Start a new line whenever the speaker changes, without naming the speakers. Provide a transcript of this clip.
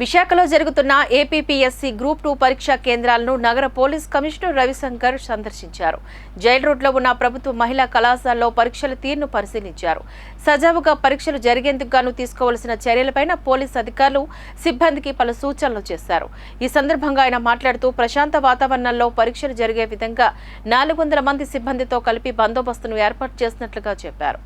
విశాఖలో జరుగుతున్న APPSC group two పరీక్షా కేంద్రాలను నగర పోలీస్ కమిషనర్ రవిశంకర్ సందర్శించారు. జైల్ రోడ్లో ఉన్న ప్రభుత్వ మహిళా కళాశాలలో పరీక్షల తీరును పరిశీలించారు. సజావుగా పరీక్షలు జరిగేందుకు గాను తీసుకోవాల్సిన చర్యలపైన పోలీస్ అధికారులు సిబ్బందికి పలు సూచనలు చేశారు. ఈ సందర్భంగా ఆయన మాట్లాడుతూ ప్రశాంత వాతావరణంలో పరీక్షలు జరిగే విధంగా నాలుగు వందల మంది సిబ్బందితో కలిపి బందోబస్తును ఏర్పాటు చేసినట్లుగా చెప్పారు.